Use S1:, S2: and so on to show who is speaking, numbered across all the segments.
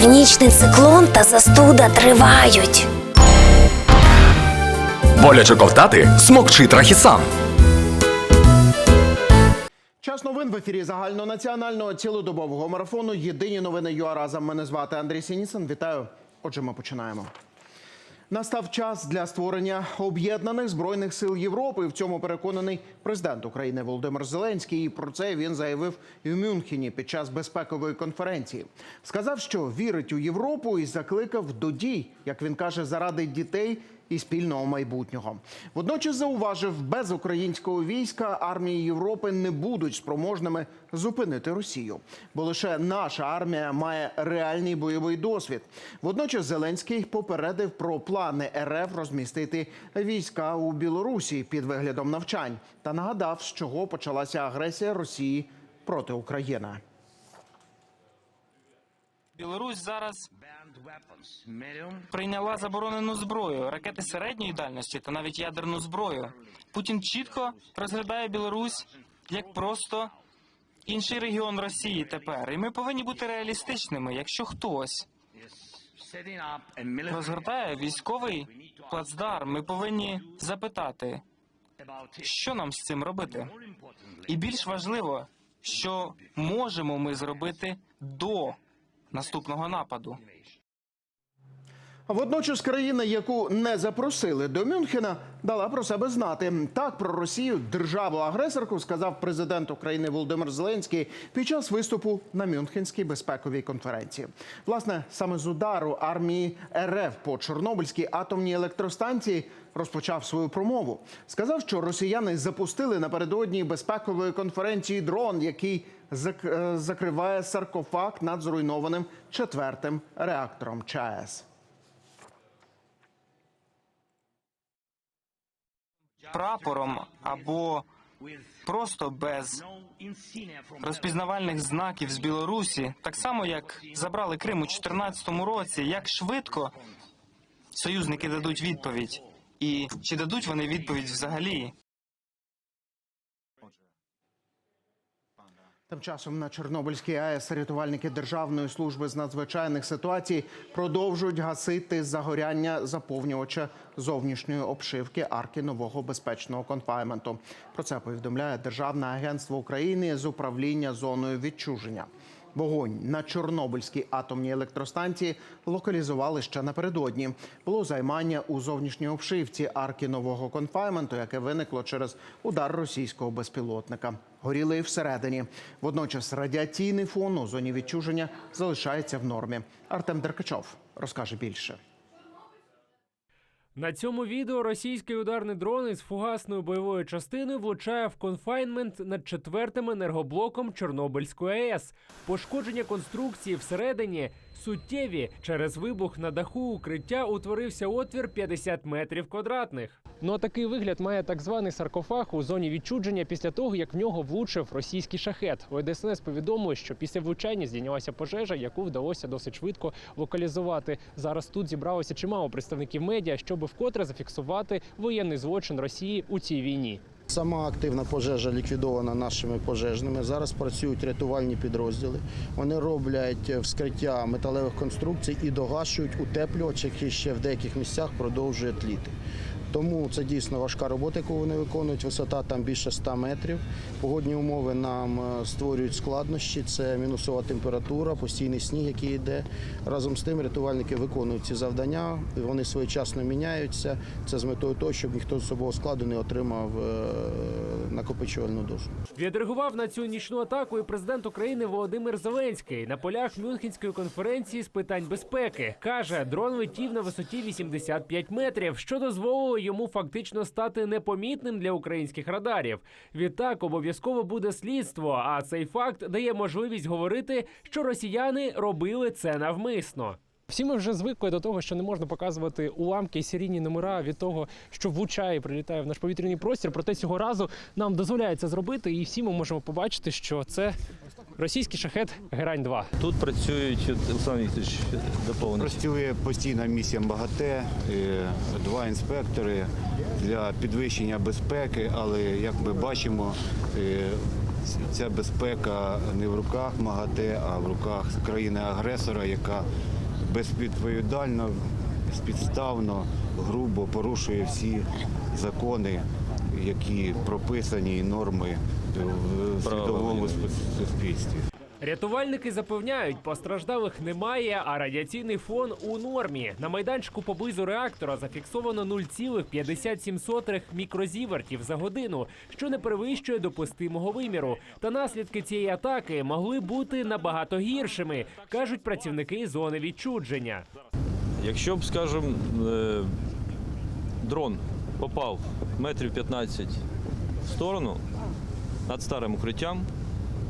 S1: Північний циклон та застуда тривають.
S2: Боляче ковтати смокчи трахісан.
S3: Час новин в ефірі загальнонаціонального цілодобового марафону. Єдині новини ЮА разом. Мене звати Андрій Сінісон. Вітаю. Отже, ми починаємо. Настав час для створення об'єднаних збройних сил Європи. В цьому переконаний президент України Володимир Зеленський. І про це він заявив в Мюнхені під час безпекової конференції. Сказав, що вірить у Європу і закликав до дій, як він каже, заради дітей і спільного майбутнього. Водночас зауважив, без українського війська армії Європи не будуть спроможними зупинити Росію, бо лише наша армія має реальний бойовий досвід. Водночас Зеленський попередив про плани РФ розмістити війська у Білорусі під виглядом навчань та нагадав, з чого почалася агресія Росії проти України.
S4: Білорусь зараз прийняла заборонену зброю, ракети середньої дальності та навіть ядерну зброю. Путін чітко розглядає Білорусь як просто інший регіон Росії тепер. І ми повинні бути реалістичними. Якщо хтось розгортає військовий плацдарм, ми повинні запитати, що нам з цим робити. І більш важливо, що можемо ми зробити до наступного нападу.
S3: Водночас країна, яку не запросили до Мюнхена, дала про себе знати. Так про Росію державу-агресорку сказав президент України Володимир Зеленський під час виступу на Мюнхенській безпековій конференції. Власне, саме з удару армії РФ по Чорнобильській атомній електростанції розпочав свою промову. Сказав, що росіяни запустили напередодні безпекової конференції дрон, який е, закриває саркофаг над зруйнованим четвертим реактором ЧАЕС.
S4: Прапором або просто без розпізнавальних знаків з Білорусі, так само як забрали Крим у 2014 році, як швидко союзники дадуть відповідь, і чи дадуть вони відповідь взагалі?
S3: Тим часом на Чорнобильській АЕС рятувальники Державної служби з надзвичайних ситуацій продовжують гасити загоряння заповнювача зовнішньої обшивки арки нового безпечного конфайменту. Про це повідомляє Державне агентство України з управління зоною відчуження. Вогонь на Чорнобильській атомній електростанції локалізували ще напередодні. Було займання у зовнішній обшивці арки нового конфайменту, яке виникло через удар російського безпілотника. Горіли і всередині. Водночас радіаційний фон у зоні відчуження залишається в нормі. Артем Деркачов розкаже більше.
S5: На цьому відео російський ударний дрон із фугасною бойовою частиною влучає в конфайнмент над четвертим енергоблоком Чорнобильської АЕС. Пошкодження конструкції всередині суттєві. Через вибух на даху укриття утворився отвір 50 метрів квадратних. Ну а такий вигляд має так званий саркофаг у зоні відчудження після того, як в нього влучив російський шахет. У ДСНС повідомили, що після влучання здійнялася пожежа, яку вдалося досить швидко локалізувати. Зараз тут зібралося чимало представників медіа, щоб вкотре зафіксувати воєнний злочин Росії у цій війні.
S6: Сама активна пожежа ліквідована нашими пожежними. Зараз працюють рятувальні підрозділи. Вони роблять вскриття металевих конструкцій і догашують утеплювач, який ще в деяких місцях продовжує тліти. Тому це дійсно важка робота, яку вони виконують. Висота там більше 100 метрів. Погодні умови нам е, створюють складнощі. Це мінусова температура, постійний сніг, який йде. Разом з тим рятувальники виконують ці завдання. Вони своєчасно міняються. Це з метою того, щоб ніхто з особового складу не отримав е, накопичувальну дошку.
S5: Відреагував на цю нічну атаку і президент України Володимир Зеленський на полях Мюнхенської конференції з питань безпеки. каже, дрон летів на висоті 85 метрів, що дозволило йому фактично стати непомітним для українських радарів. Відтак обов'язково буде слідство. А цей факт дає можливість говорити, що росіяни робили це навмисно. Всі ми вже звикли до того, що не можна показувати уламки і серійні номера від того, що влучає прилітає в наш повітряний простір. Проте цього разу нам дозволяється зробити, і всі ми можемо побачити, що це російський шахет Герань 2
S7: Тут працюють Олександр Вікторович доповнить.
S8: Працює постійна місія МАГАТЕ, е, два інспектори для підвищення безпеки, але як ми бачимо, е, ця безпека не в руках МАГАТЕ, а в руках країни-агресора, яка безвідповідально, безпідставно, грубо порушує всі закони, які прописані і норми в світовому суспільстві.
S5: Рятувальники запевняють, постраждалих немає, а радіаційний фон у нормі. На майданчику поблизу реактора зафіксовано 0,57 мікрозівертів за годину, що не перевищує допустимого виміру. Та наслідки цієї атаки могли бути набагато гіршими, кажуть працівники зони відчудження.
S7: Якщо б, скажімо, е, дрон попав метрів 15 в сторону над старим укриттям,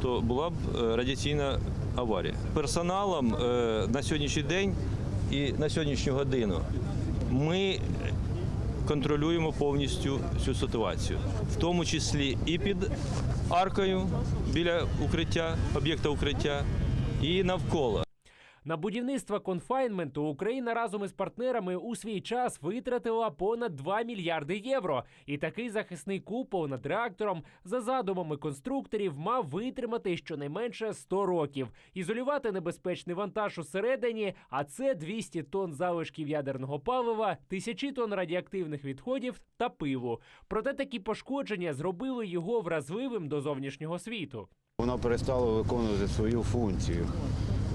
S7: то була б е, радіаційна аварія. Персоналом е, на сьогоднішній день і на сьогоднішню годину ми контролюємо повністю цю ситуацію, в тому числі і під аркою біля укриття, об'єкта укриття, і навколо.
S5: На будівництво конфайнменту Україна разом із партнерами у свій час витратила понад 2 мільярди євро. І такий захисний купол над реактором за задумами конструкторів мав витримати щонайменше 100 років, ізолювати небезпечний вантаж усередині, а це 200 тонн залишків ядерного палива, тисячі тонн радіоактивних відходів та пиву. Проте такі пошкодження зробили його вразливим до зовнішнього світу.
S8: Вона перестала виконувати свою функцію.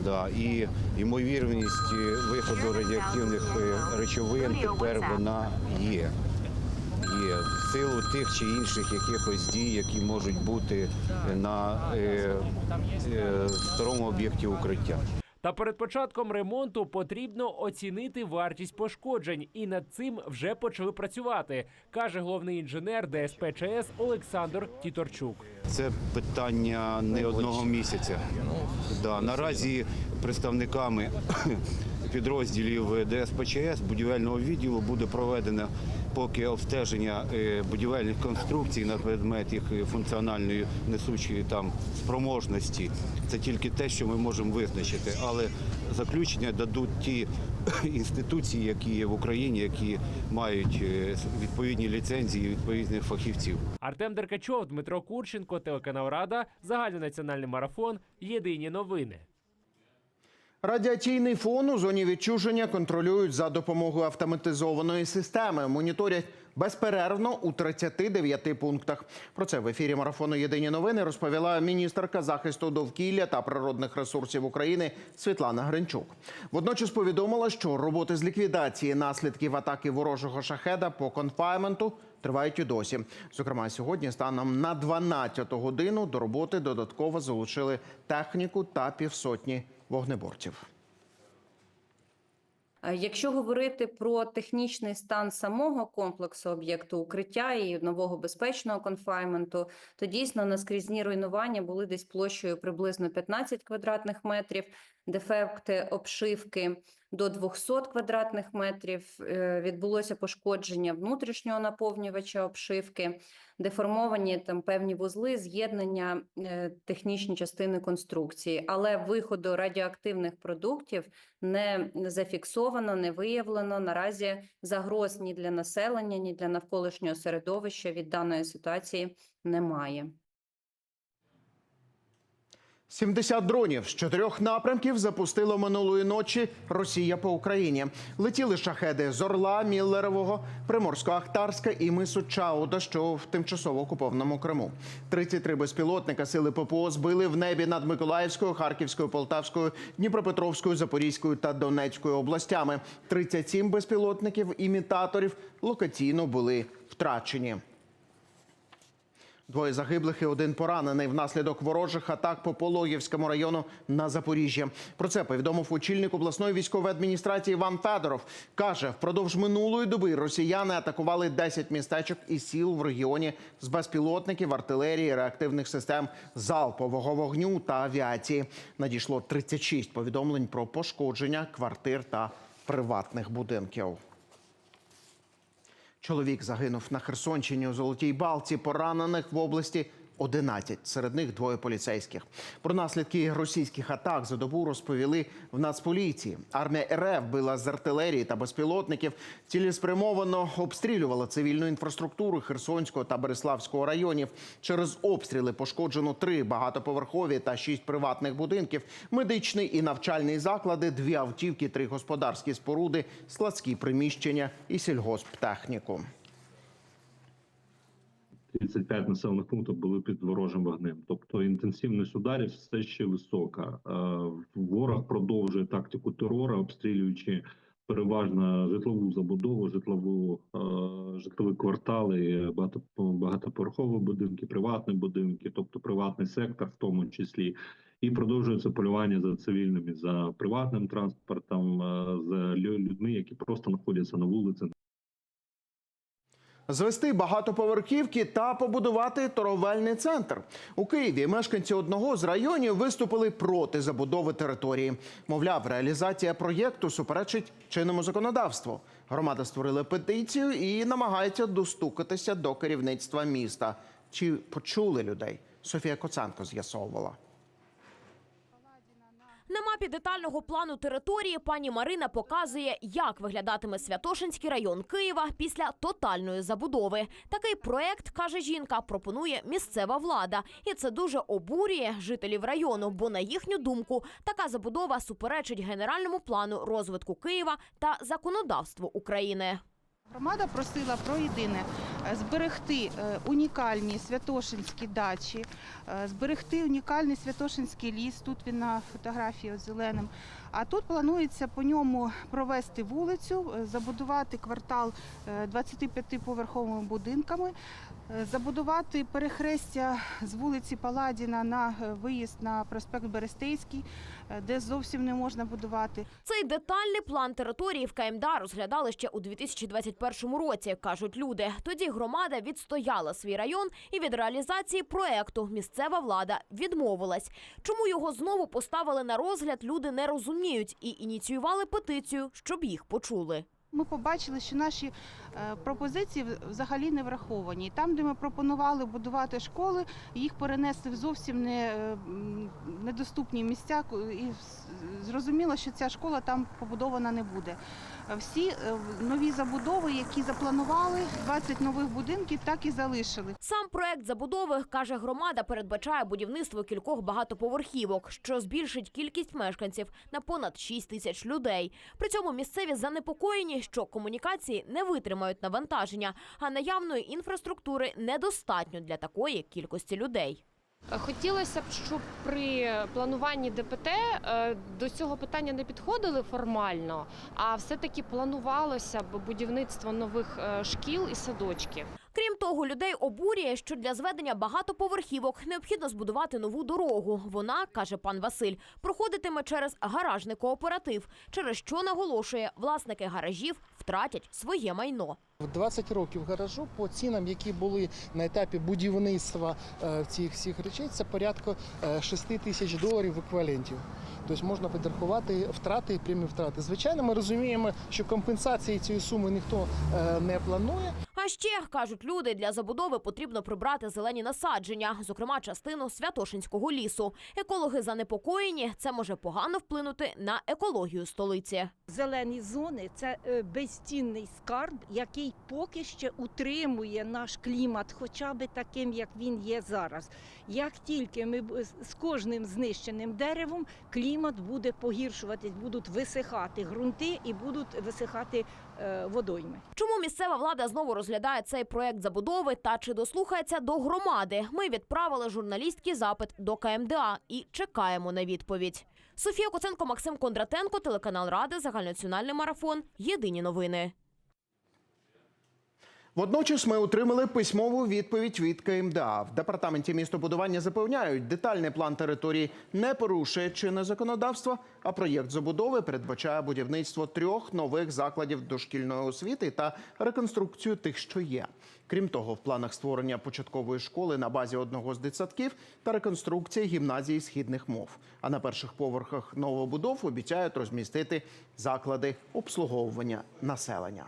S8: Да, і ймовірність виходу радіоактивних е, речовин тепер вона є. Є в силу тих чи інших якихось дій, які можуть бути на е, е, старому об'єкті укриття.
S5: Та перед початком ремонту потрібно оцінити вартість пошкоджень, і над цим вже почали працювати, каже головний інженер ДСП ЧС Олександр Тіторчук.
S8: Це питання не одного місяця. Да, наразі представниками підрозділів ДСПЧС будівельного відділу буде проведено поки обстеження е, будівельних конструкцій на предмет їх функціональної несучої там спроможності. Це тільки те, що ми можемо визначити. Але заключення дадуть ті інституції, які є в Україні, які мають е, відповідні ліцензії відповідних фахівців.
S5: Артем Деркачов, Дмитро Курченко, телеканал Рада, загальнонаціональний марафон. Єдині новини.
S3: Радіаційний фон у зоні відчуження контролюють за допомогою автоматизованої системи. Моніторять безперервно у 39 пунктах. Про це в ефірі марафону Єдині новини розповіла міністерка захисту довкілля та природних ресурсів України Світлана Гринчук. Водночас повідомила, що роботи з ліквідації наслідків атаки ворожого шахеда по конфайменту тривають і досі. Зокрема, сьогодні станом на 12 годину до роботи додатково залучили техніку та півсотні вогнеборців.
S9: Якщо говорити про технічний стан самого комплексу об'єкту укриття і нового безпечного конфайменту, то дійсно наскрізні руйнування були десь площею приблизно 15 квадратних метрів, дефекти обшивки до 200 квадратних метрів. Е, Відбулося пошкодження внутрішнього наповнювача обшивки, деформовані там певні вузли, з'єднання, е, технічні частини конструкції, але виходу радіоактивних продуктів не зафіксовано, не виявлено. Наразі загроз ні для населення, ні для навколишнього середовища від даної ситуації немає.
S3: 70 дронів з чотирьох напрямків запустила минулої ночі Росія по Україні. Летіли шахеди з Орла, Міллерового, Приморсько-Ахтарська і мису Чауда, що в тимчасово окупованому Криму. 33 безпілотника сили ППО збили в небі над Миколаївською, Харківською, Полтавською, Дніпропетровською, Запорізькою та Донецькою областями. 37 безпілотників імітаторів локаційно були втрачені. Двоє загиблих і один поранений внаслідок ворожих атак по Пологівському району на Запоріжжя. Про це повідомив очільник обласної військової адміністрації Іван Федоров. Каже, впродовж минулої доби росіяни атакували 10 містечок і сіл в регіоні з безпілотників, артилерії, реактивних систем залпового вогню та авіації. Надійшло 36 повідомлень про пошкодження квартир та приватних будинків. Чоловік загинув на Херсонщині у Золотій Балці. Поранених в області 11, серед них двоє поліцейських. Про наслідки російських атак за добу розповіли в Нацполіції. Армія РФ била з артилерії та безпілотників, цілеспрямовано обстрілювала цивільну інфраструктуру Херсонського та Береславського районів. Через обстріли пошкоджено три багатоповерхові та шість приватних будинків, медичний і навчальний заклади, дві автівки, три господарські споруди, складські приміщення і сільгосптехніку.
S10: 35 населених пунктів були під ворожим вогнем. Тобто інтенсивність ударів все ще висока. Е, Ворог продовжує тактику терору, обстрілюючи переважно житлову забудову, житлову е, житлові квартали, багато багатоповерхові будинки, приватні будинки, тобто приватний сектор, в тому числі. І продовжується полювання за цивільними, за приватним транспортом, е, за людьми, які просто знаходяться на вулиці,
S3: Звести багатоповерхівки та побудувати торговельний центр у Києві. Мешканці одного з районів виступили проти забудови території. Мовляв, реалізація проєкту суперечить чинному законодавству. Громада створила петицію і намагається достукатися до керівництва міста. Чи почули людей? Софія Коценко з'ясовувала.
S11: На мапі детального плану території пані Марина показує, як виглядатиме Святошинський район Києва після тотальної забудови. Такий проект, каже жінка, пропонує місцева влада, і це дуже обурює жителів району. Бо на їхню думку така забудова суперечить генеральному плану розвитку Києва та законодавству України.
S12: Громада просила про єдине е, зберегти е, унікальні святошинські дачі, е, зберегти унікальний святошинський ліс. Тут він на фотографії зеленим. А тут планується по ньому провести вулицю, забудувати квартал е, 25-поверховими будинками, забудувати перехрестя з вулиці Паладіна на е, виїзд на проспект Берестейський, е, де зовсім не можна будувати.
S11: Цей детальний план території в КМДА розглядали ще у 2021 році, кажуть люди. Тоді громада відстояла свій район і від реалізації проекту місцева влада відмовилась. Чому його знову поставили на розгляд, люди не розуміють і ініціювали петицію, щоб їх почули.
S12: Ми побачили, що наші е, пропозиції взагалі не враховані. Там, де ми пропонували будувати школи, їх перенесли в зовсім не, е, недоступні місця, і зрозуміло, що ця школа там побудована не буде. Е, Всі нові забудови, які запланували, 20 нових будинків, так і залишили.
S11: Сам проект забудови каже громада передбачає будівництво кількох багатоповерхівок, що збільшить кількість мешканців на понад 6 тисяч людей. При цьому місцеві занепокоєні, що комунікації не витримають навантаження, а наявної інфраструктури недостатньо для такої кількості людей.
S13: Хотілося б, щоб при плануванні ДПТ е, до цього питання не підходили формально, а все-таки планувалося б будівництво нових е, шкіл і садочків.
S11: Крім того, людей обурює, що для зведення багатоповерхівок необхідно збудувати нову дорогу. Вона, каже пан Василь, проходитиме через гаражний кооператив, через що наголошує, власники гаражів втратять своє майно.
S14: В 20 років гаражу по цінам, які були на етапі будівництва е, цих всіх речей, це порядку е, 6 тисяч доларів в еквіваленті. Тобто можна підрахувати втрати і прямі втрати. Звичайно, ми розуміємо, що компенсації цієї суми ніхто е, не планує.
S11: А ще кажуть люди, для забудови потрібно прибрати зелені насадження, зокрема частину Святошинського лісу. Екологи занепокоєні, це може погано вплинути на екологію столиці.
S15: Зелені зони це е, безцінний скарб, який поки ще утримує наш клімат, хоча би таким, як він є зараз. Як тільки ми з- кожним знищеним деревом клімат буде погіршуватись, будуть висихати ґрунти і будуть висихати водойми.
S11: Чому місцева влада знову розглядає цей проект забудови та чи дослухається до громади? Ми відправили журналістський запит до КМДА і чекаємо на відповідь. Софія Коценко, Максим Кондратенко, телеканал Ради, загальнонаціональний марафон. Єдині новини.
S3: Водночас ми отримали письмову відповідь від КМДА. В департаменті містобудування запевняють, детальний план території не порушує чинне законодавство, а проєкт забудови передбачає будівництво трьох нових закладів дошкільної освіти та реконструкцію тих, що є. Крім того, в планах створення початкової школи на базі одного з дитсадків та реконструкція гімназії східних мов. А на перших поверхах новобудов обіцяють розмістити заклади обслуговування населення.